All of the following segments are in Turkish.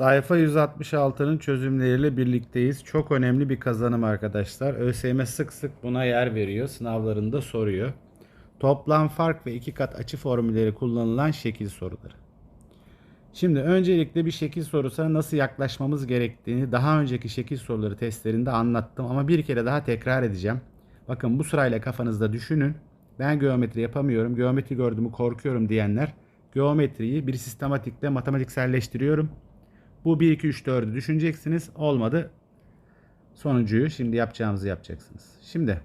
Sayfa 166'nın çözümleriyle birlikteyiz. Çok önemli bir kazanım arkadaşlar. ÖSYM sık sık buna yer veriyor. Sınavlarında soruyor. Toplam fark ve iki kat açı formülleri kullanılan şekil soruları. Şimdi öncelikle bir şekil sorusuna nasıl yaklaşmamız gerektiğini daha önceki şekil soruları testlerinde anlattım ama bir kere daha tekrar edeceğim. Bakın bu sırayla kafanızda düşünün. Ben geometri yapamıyorum, geometri gördüğümü korkuyorum diyenler geometriyi bir sistematikle matematikselleştiriyorum. Bu 1 2 3 4'ü düşüneceksiniz. Olmadı. Sonuncuyu şimdi yapacağımızı yapacaksınız. Şimdi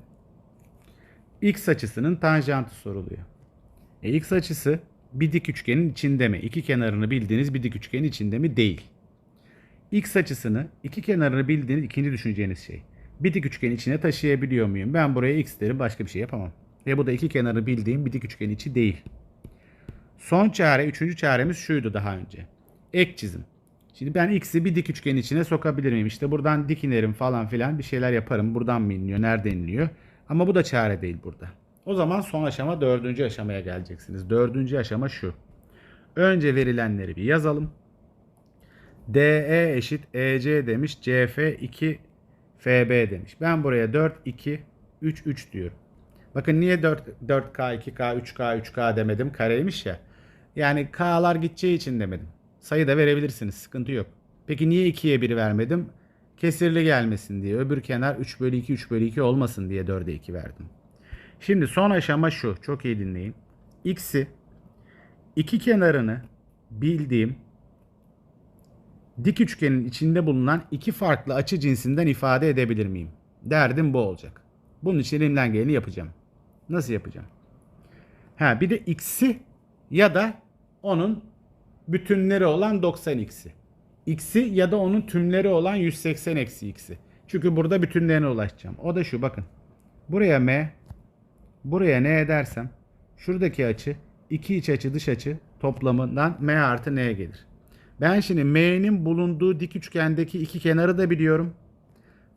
x açısının tanjantı soruluyor. E, x açısı bir dik üçgenin içinde mi? İki kenarını bildiğiniz bir dik üçgenin içinde mi? Değil. X açısını iki kenarını bildiğiniz ikinci düşüneceğiniz şey. Bir dik üçgenin içine taşıyabiliyor muyum? Ben buraya x derim başka bir şey yapamam. Ve bu da iki kenarı bildiğim bir dik üçgenin içi değil. Son çare, üçüncü çaremiz şuydu daha önce. Ek çizim. Şimdi ben x'i bir dik üçgenin içine sokabilir miyim? İşte buradan dik inerim falan filan bir şeyler yaparım. Buradan mı iniliyor? Nerede iniliyor? Ama bu da çare değil burada. O zaman son aşama dördüncü aşamaya geleceksiniz. Dördüncü aşama şu. Önce verilenleri bir yazalım. DE eşit EC demiş. CF 2 FB demiş. Ben buraya 4 2 3 3 diyorum. Bakın niye 4 4K 2K 3K 3K demedim? Kareymiş ya. Yani K'lar gideceği için demedim. Sayı da verebilirsiniz. Sıkıntı yok. Peki niye 2'ye 1 vermedim? Kesirli gelmesin diye. Öbür kenar 3 bölü 2 3 bölü 2 olmasın diye 4'e 2 verdim. Şimdi son aşama şu. Çok iyi dinleyin. X'i iki kenarını bildiğim dik üçgenin içinde bulunan iki farklı açı cinsinden ifade edebilir miyim? Derdim bu olacak. Bunun için elimden geleni yapacağım. Nasıl yapacağım? Ha bir de x'i ya da onun bütünleri olan 90x'i. X'i ya da onun tümleri olan 180 eksi x'i. Çünkü burada bütünlerine ulaşacağım. O da şu bakın. Buraya m, buraya ne edersem şuradaki açı iki iç açı dış açı toplamından m artı n gelir. Ben şimdi m'nin bulunduğu dik üçgendeki iki kenarı da biliyorum.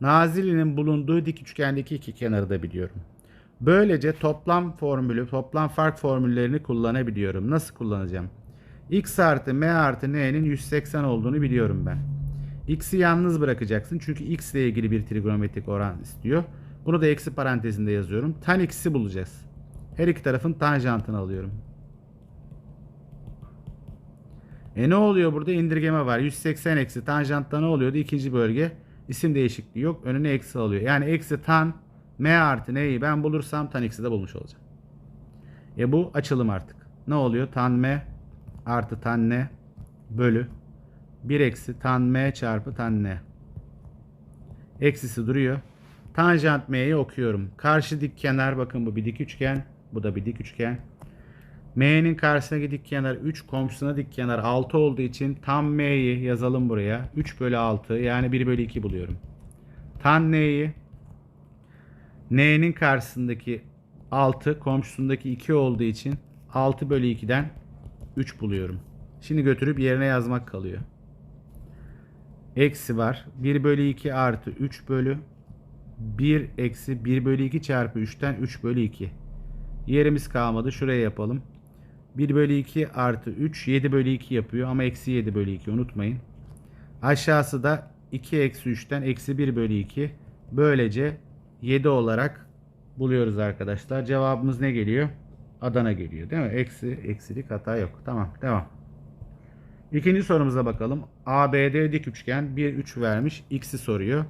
Nazilli'nin bulunduğu dik üçgendeki iki kenarı da biliyorum. Böylece toplam formülü, toplam fark formüllerini kullanabiliyorum. Nasıl kullanacağım? X artı m artı n'nin 180 olduğunu biliyorum ben. x'i yalnız bırakacaksın çünkü x ile ilgili bir trigonometrik oran istiyor. Bunu da eksi parantezinde yazıyorum. Tan x'i bulacağız. Her iki tarafın tanjantını alıyorum. E ne oluyor burada? İndirgeme var. 180 eksi tanjantta ne oluyordu? İkinci bölge. İsim değişikliği yok. Önüne eksi alıyor. Yani eksi tan m artı n'yi ben bulursam tan x'i de bulmuş olacağım. E bu açılım artık. Ne oluyor? Tan m artı tan n bölü 1 eksi tan m çarpı tan n. Eksisi duruyor. Tanjant m'yi okuyorum. Karşı dik kenar bakın bu bir dik üçgen. Bu da bir dik üçgen. M'nin karşısına dik kenar 3, komşusuna dik kenar 6 olduğu için tam M'yi yazalım buraya. 3 bölü 6 yani 1 bölü 2 buluyorum. Tan N'yi N'nin karşısındaki 6, komşusundaki 2 olduğu için 6 bölü 2'den 3 buluyorum. Şimdi götürüp yerine yazmak kalıyor. Eksi var. 1 bölü 2 artı 3 bölü 1 eksi 1 bölü 2 çarpı 3'ten 3 bölü 2. Yerimiz kalmadı. Şuraya yapalım. 1 bölü 2 artı 3 7 bölü 2 yapıyor ama eksi 7 bölü 2 unutmayın. Aşağısı da 2 eksi 3'ten eksi 1 bölü 2. Böylece 7 olarak buluyoruz arkadaşlar. Cevabımız ne geliyor? Adana geliyor değil mi? Eksi, eksilik hata yok. Tamam devam. İkinci sorumuza bakalım. ABD dik üçgen 1 3 vermiş. X'i soruyor.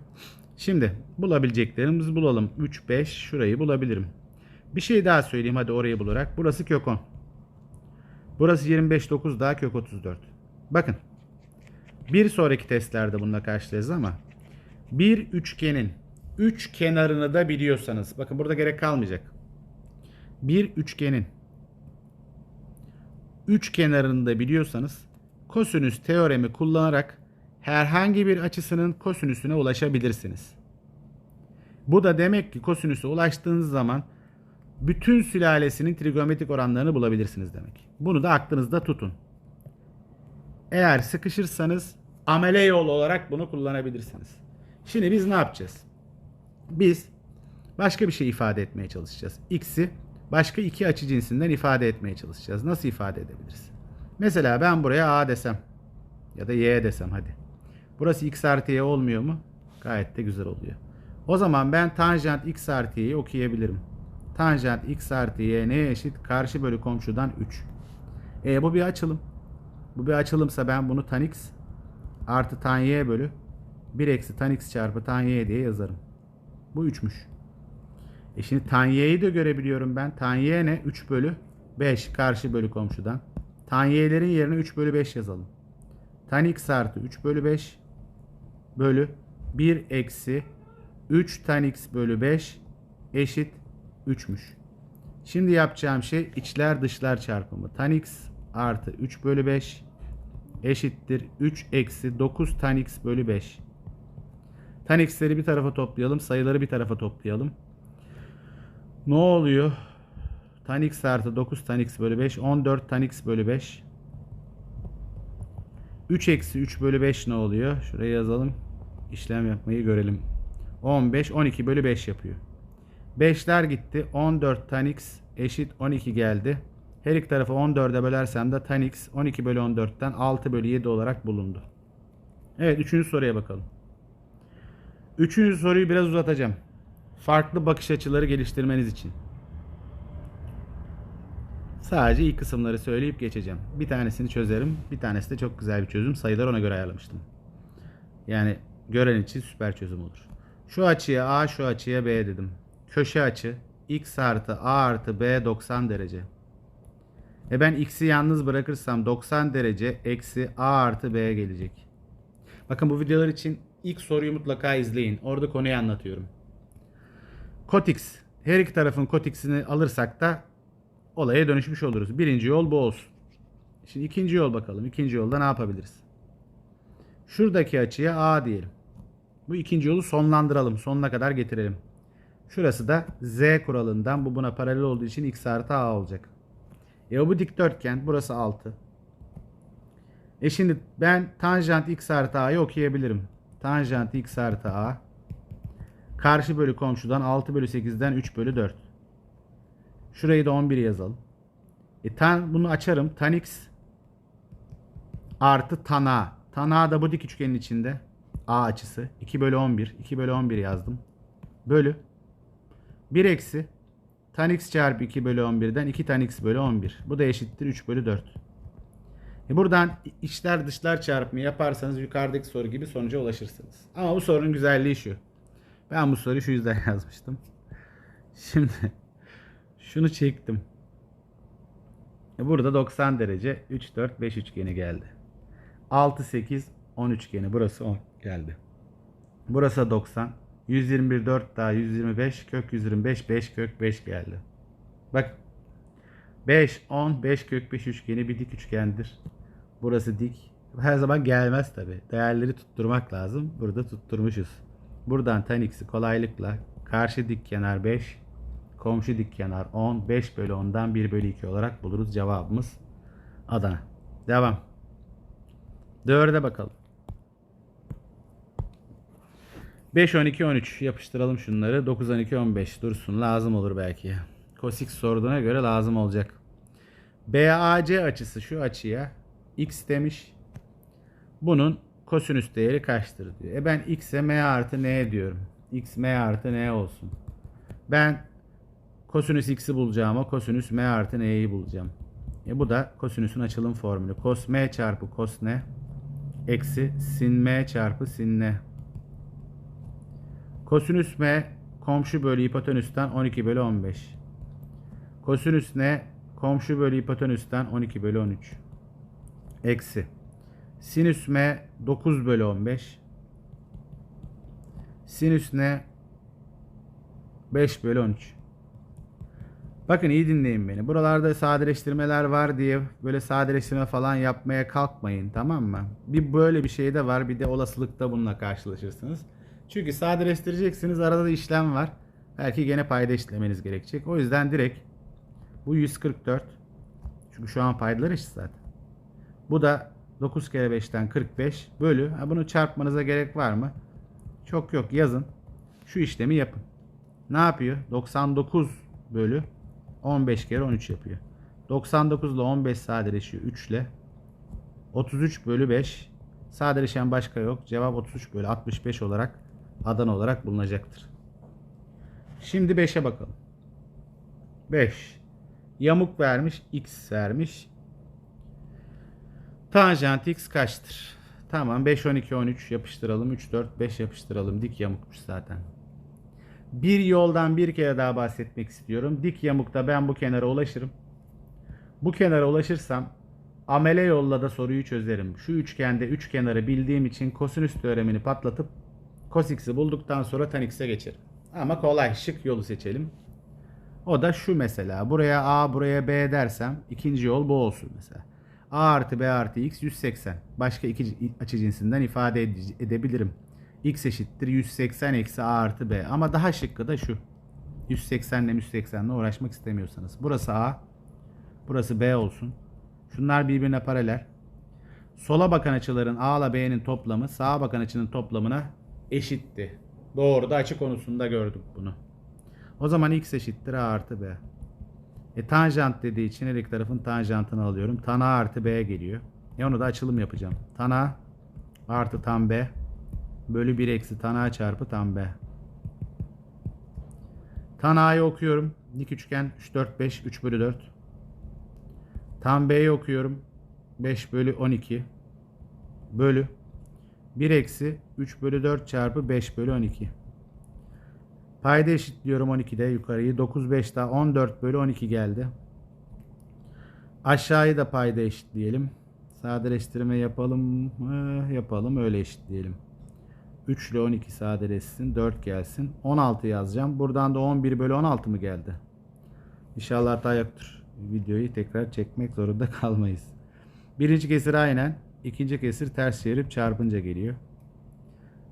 Şimdi bulabileceklerimizi bulalım. 3 5 şurayı bulabilirim. Bir şey daha söyleyeyim hadi orayı bularak. Burası kök 10. Burası 25 9 daha kök 34. Bakın. Bir sonraki testlerde bununla karşılayacağız ama bir üçgenin üç kenarını da biliyorsanız bakın burada gerek kalmayacak. Bir üçgenin üç kenarını da biliyorsanız kosinüs teoremi kullanarak herhangi bir açısının kosinüsüne ulaşabilirsiniz. Bu da demek ki kosinüse ulaştığınız zaman bütün sülalesinin trigonometrik oranlarını bulabilirsiniz demek. Bunu da aklınızda tutun. Eğer sıkışırsanız amele yol olarak bunu kullanabilirsiniz. Şimdi biz ne yapacağız? Biz başka bir şey ifade etmeye çalışacağız. X'i başka iki açı cinsinden ifade etmeye çalışacağız. Nasıl ifade edebiliriz? Mesela ben buraya A desem Ya da y desem hadi. Burası x artı y olmuyor mu? Gayet de güzel oluyor. O zaman ben tanjant x artı y'yi okuyabilirim. Tanjant x artı y neye eşit? Karşı bölü komşudan 3. E bu bir açılım. Bu bir açılımsa ben bunu tan x artı tan y bölü 1 eksi tan x çarpı tan y diye yazarım. Bu 3'müş. E şimdi tan y'yi de görebiliyorum ben. Tan y ne? 3 bölü 5 karşı bölü komşudan. Tan y'lerin yerine 3 bölü 5 yazalım. Tan x artı 3 bölü 5 bölü 1 eksi 3 tan x bölü 5 eşit 3'müş. Şimdi yapacağım şey içler dışlar çarpımı. Tan x artı 3 bölü 5 eşittir 3 eksi 9 tan x bölü 5. Tan x'leri bir tarafa toplayalım. Sayıları bir tarafa toplayalım. Ne oluyor? Tan x artı 9 tan x bölü 5. 14 tan x bölü 5. 3 eksi 3 bölü 5 ne oluyor? Şuraya yazalım. İşlem yapmayı görelim. 15 12 bölü 5 yapıyor. 5'ler gitti. 14 tan x eşit 12 geldi. Her iki tarafı 14'e bölersem de tan x 12 bölü 14'ten 6 bölü 7 olarak bulundu. Evet üçüncü soruya bakalım. Üçüncü soruyu biraz uzatacağım. Farklı bakış açıları geliştirmeniz için. Sadece ilk kısımları söyleyip geçeceğim. Bir tanesini çözerim. Bir tanesi de çok güzel bir çözüm. Sayılar ona göre ayarlamıştım. Yani gören için süper çözüm olur. Şu açıya A, şu açıya B dedim. Köşe açı x artı A artı B 90 derece. E ben x'i yalnız bırakırsam 90 derece eksi A artı B gelecek. Bakın bu videolar için ilk soruyu mutlaka izleyin. Orada konuyu anlatıyorum. Kotix. Her iki tarafın kotix'ini alırsak da olaya dönüşmüş oluruz. Birinci yol bu olsun. Şimdi ikinci yol bakalım. İkinci yolda ne yapabiliriz? Şuradaki açıya A diyelim. Bu ikinci yolu sonlandıralım. Sonuna kadar getirelim. Şurası da Z kuralından bu buna paralel olduğu için x artı A olacak. E bu dikdörtgen. Burası 6. E şimdi ben tanjant x artı a'yı okuyabilirim. Tanjant x artı a. Karşı bölü komşudan 6 bölü 8'den 3 bölü 4. Şurayı da 11 yazalım. E tan bunu açarım. Tan x artı tan a. Tan a da bu dik üçgenin içinde. A açısı. 2 bölü 11. 2 bölü 11 yazdım. Bölü. 1 eksi. Tan x çarpı 2 bölü 11'den 2 tan x bölü 11. Bu da eşittir 3 bölü 4. E buradan içler dışlar çarpımı yaparsanız yukarıdaki soru gibi sonuca ulaşırsınız. Ama bu sorunun güzelliği şu. Ben bu soruyu şu yüzden yazmıştım. Şimdi şunu çektim. E burada 90 derece 3 4 5 üçgeni geldi. 6 8 10 üçgeni burası 10 geldi. Burası 90. 121 4 daha 125 kök 125 5 kök 5 geldi. Bak 5 10 5 kök 5 üçgeni bir dik üçgendir. Burası dik. Her zaman gelmez tabi. Değerleri tutturmak lazım. Burada tutturmuşuz. Buradan tan x'i kolaylıkla karşı dik kenar 5, komşu dik kenar 10, 5 bölü 10'dan 1 bölü 2 olarak buluruz. Cevabımız Adana. Devam. 4'e bakalım. 5, 12, 13 yapıştıralım şunları. 9, 12, 15 dursun. Lazım olur belki. Cosix sorduğuna göre lazım olacak. BAC açısı şu açıya x demiş. Bunun kosinüs değeri kaçtır diyor. E ben x'e m artı n diyorum. x m artı n olsun. Ben kosinüs x'i bulacağım o kosinüs m artı n'yi bulacağım. E bu da kosinüsün açılım formülü. Kos m çarpı kos n eksi sin m çarpı sin n. Kosinüs m komşu bölü hipotenüsten 12 bölü 15. Kosinüs n komşu bölü hipotenüsten 12 bölü 13. Eksi. Sinüs m 9 bölü 15. Sinüs n 5 bölü 13. Bakın iyi dinleyin beni. Buralarda sadeleştirmeler var diye böyle sadeleştirme falan yapmaya kalkmayın tamam mı? Bir böyle bir şey de var bir de olasılıkta bununla karşılaşırsınız. Çünkü sadeleştireceksiniz arada da işlem var. Belki gene payda işlemeniz gerekecek. O yüzden direkt bu 144. Çünkü şu an paydalar eşit zaten. Bu da 9 kere 5'ten 45 bölü. Ha, bunu çarpmanıza gerek var mı? Çok yok yazın. Şu işlemi yapın. Ne yapıyor? 99 bölü 15 kere 13 yapıyor. 99 ile 15 sadeleşiyor 3 ile. 33 bölü 5 Sadeleşen başka yok. Cevap 33 bölü 65 olarak Adana olarak bulunacaktır. Şimdi 5'e bakalım. 5. Yamuk vermiş, x vermiş. Tanjant x kaçtır? Tamam 5, 12, 13 yapıştıralım. 3, 4, 5 yapıştıralım. Dik yamukmuş zaten. Bir yoldan bir kere daha bahsetmek istiyorum. Dik yamukta ben bu kenara ulaşırım. Bu kenara ulaşırsam amele yolla da soruyu çözerim. Şu üçgende üç kenarı bildiğim için kosinüs teoremini patlatıp cos x'i bulduktan sonra tan x'e geçerim. Ama kolay şık yolu seçelim. O da şu mesela. Buraya A buraya B dersem ikinci yol bu olsun mesela. A artı B artı X 180. Başka iki açı cinsinden ifade ede- edebilirim. X eşittir 180 eksi A artı B. Ama daha şıkkı da şu. 180 ile 180 ile uğraşmak istemiyorsanız. Burası A. Burası B olsun. Şunlar birbirine paralel. Sola bakan açıların A ile B'nin toplamı sağa bakan açının toplamına eşitti. Doğru da açı konusunda gördük bunu. O zaman x eşittir a artı b. E tanjant dediği için her iki tarafın tanjantını alıyorum. Tan a artı b geliyor. E onu da açılım yapacağım. Tan a artı tan b bölü 1 eksi tan a çarpı tan b. Tan a'yı okuyorum. Dik üçgen 3 4 5 3 bölü 4. Tan b'yi okuyorum. 5 bölü 12 bölü 1 eksi 3 bölü 4 çarpı 5 bölü 12. Payda eşitliyorum 12'de yukarıyı. 9 5 daha 14 bölü 12 geldi. Aşağıyı da payda eşitleyelim. Sadeleştirme yapalım mı? Yapalım öyle eşitleyelim. 3 ile 12 sadeleşsin. 4 gelsin. 16 yazacağım. Buradan da 11 bölü 16 mı geldi? İnşallah hata yoktur. Videoyu tekrar çekmek zorunda kalmayız. Birinci kesir aynen. ikinci kesir ters çevirip çarpınca geliyor.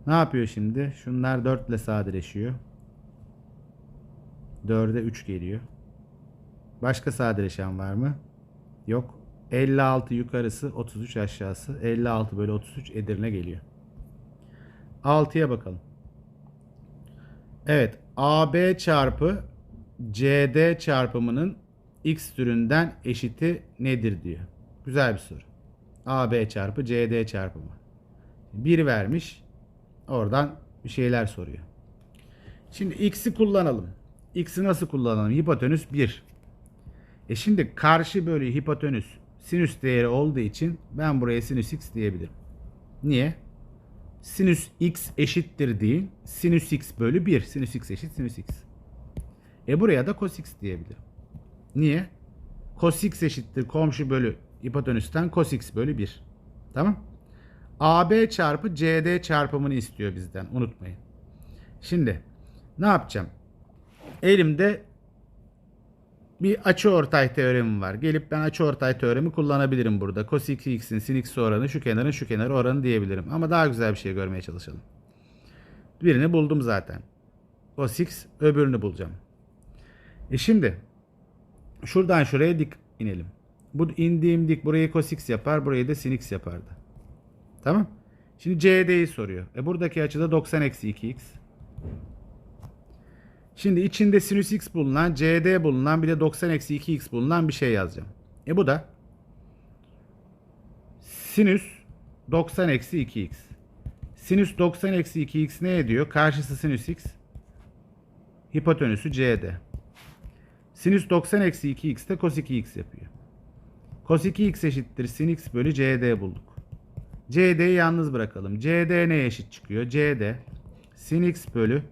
Ne yapıyor şimdi? Şunlar 4 ile sadeleşiyor. 4'e 3 geliyor. Başka sadeleşen var mı? Yok. 56 yukarısı 33 aşağısı. 56 bölü 33 Edirne geliyor. 6'ya bakalım. Evet. AB çarpı CD çarpımının x türünden eşiti nedir diyor. Güzel bir soru. AB çarpı CD çarpımı. 1 vermiş. Oradan bir şeyler soruyor. Şimdi x'i kullanalım. X'i nasıl kullanalım? Hipotenüs 1. E şimdi karşı bölü hipotenüs sinüs değeri olduğu için ben buraya sinüs x diyebilirim. Niye? Sinüs x eşittir değil. Sinüs x bölü 1. Sinüs x eşit sinüs x. E buraya da cos x diyebilirim. Niye? Cos x eşittir komşu bölü hipotenüsten cos x bölü 1. Tamam? AB çarpı CD çarpımını istiyor bizden. Unutmayın. Şimdi ne yapacağım? Elimde bir açıortay teoremi var. Gelip ben açıortay teoremi kullanabilirim burada. Cos 2x'in sin x oranı şu kenarın şu kenarı oranı diyebilirim. Ama daha güzel bir şey görmeye çalışalım. Birini buldum zaten. Cos x öbürünü bulacağım. E şimdi şuradan şuraya dik inelim. Bu indiğim dik burayı cos x yapar, burayı da sin x yapardı. Tamam? Şimdi CD'yi soruyor. E buradaki açıda 90 eksi 2x. Şimdi içinde sinüs x bulunan, CD bulunan bir de 90 eksi 2x bulunan bir şey yazacağım. E bu da sinüs 90 eksi 2x. Sinüs 90 eksi 2x ne ediyor? Karşısı sinüs x. Hipotenüsü CD. Sinüs 90 eksi 2x de cos 2x yapıyor. Cos 2x eşittir sin x bölü CD bulduk. CD'yi yalnız bırakalım. CD neye eşit çıkıyor? CD sin x bölü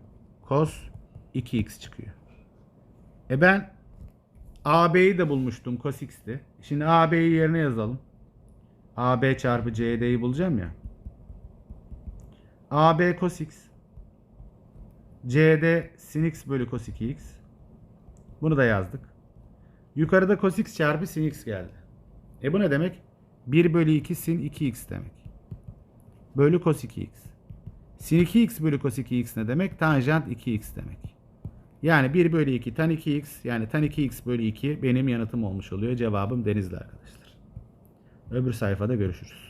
cos 2x çıkıyor. E ben AB'yi de bulmuştum cos x'ti. Şimdi AB'yi yerine yazalım. AB çarpı CD'yi bulacağım ya. AB cos x. CD sin x bölü cos 2x. Bunu da yazdık. Yukarıda cos x çarpı sin x geldi. E bu ne demek? 1 bölü 2 sin 2x demek. Bölü cos 2x. Sin 2x bölü cos 2x ne demek? Tanjant 2x demek. Yani 1 bölü 2 tan 2x yani tan 2x bölü 2 benim yanıtım olmuş oluyor. Cevabım denizli arkadaşlar. Öbür sayfada görüşürüz.